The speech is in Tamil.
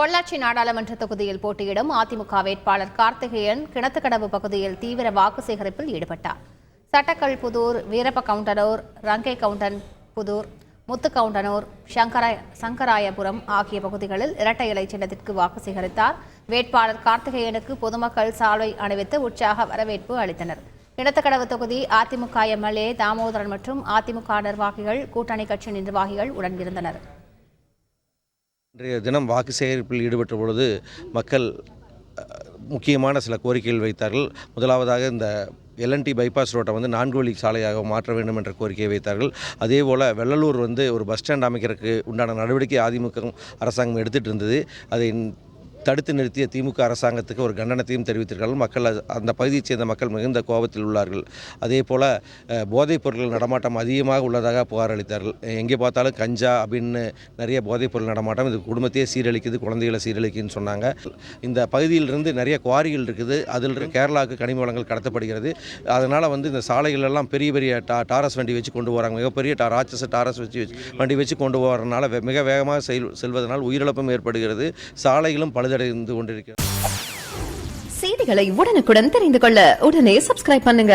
பொள்ளாச்சி நாடாளுமன்ற தொகுதியில் போட்டியிடும் அதிமுக வேட்பாளர் கார்த்திகேயன் கிணத்துக்கடவு பகுதியில் தீவிர வாக்கு சேகரிப்பில் ஈடுபட்டார். சட்டக்கல் புதூர் வீரப்ப கவுண்டனூர் ரங்கை கவுண்டன் புதூர் முத்துக்கவுண்டனூர் சங்கராய சங்கராயபுரம் ஆகிய பகுதிகளில் இரட்டை இலை சின்னத்திற்கு வாக்கு சேகரித்தார். வேட்பாளர் கார்த்திகேயனுக்கு பொதுமக்கள் சாலை அணிவித்து உற்சாக வரவேற்பு அளித்தனர். கிணத்துக்கடவு தொகுதி அதிமுக எம்எல்ஏ தாமோதரன் மற்றும் அதிமுக நிர்வாகிகள் கூட்டணி கட்சி நிர்வாகிகள் உடன் இருந்தனர். இன்றைய தினம் வாக்கு சேகரிப்பில் ஈடுபட்ட பொழுது மக்கள் முக்கியமான சில கோரிக்கைகள் வைத்தார்கள். முதலாவதாக இந்த எல்என்டி பைபாஸ் ரோட்டை வந்து நான்கு வழி சாலையாக மாற்ற வேண்டும் என்ற கோரிக்கையை வைத்தார்கள். அதே போல் வெள்ளலூர் வந்து ஒரு பஸ் ஸ்டாண்ட் அமைக்கிறதுக்கு உண்டான நடவடிக்கை அதிமுக அரசாங்கம் எடுத்துகிட்டு இருந்தது. அதை தடுத்து நிறுத்திய திமுக அரசாங்கத்துக்கு ஒரு கண்டனத்தையும் தெரிவித்திருக்கிறார்கள். மக்கள் அந்த பகுதியைச் சேர்ந்த மக்கள் மிகுந்த கோபத்தில் உள்ளார்கள். அதே போல் போதைப் பொருட்கள் நடமாட்டம் அதிகமாக உள்ளதாக புகார் அளித்தார்கள். எங்கே பார்த்தாலும் கஞ்சா அப்படின்னு நிறைய போதைப் பொருள் நடமாட்டம் இது குடும்பத்தையே சீரழிக்குது குழந்தைகளை சீரழிக்குதுன்னு சொன்னாங்க. இந்த பகுதியிலிருந்து நிறைய குவாரிகள் இருக்குது. அதில் இருந்து கேரளாவுக்கு கனிம வளங்கள் கடத்தப்படுகிறது. அதனால் வந்து இந்த சாலைகளெல்லாம் பெரிய பெரிய டா டாரஸ் வண்டி வச்சு கொண்டு போகிறாங்க மிகப்பெரிய டா ராட்சச டாரஸ் வச்சு வச்சு- வண்டி வச்சு கொண்டு போகிறதுனால மிக வேகமாக செல் செல்வதனால் உயிரிழப்பும் ஏற்படுகிறது. சாலைகளும் பழுதடைந்து கொண்டிருக்கிறது. செய்திகளை உடனுக்குடன் தெரிந்து கொள்ள உடனே சப்ஸ்கிரைப் பண்ணுங்க.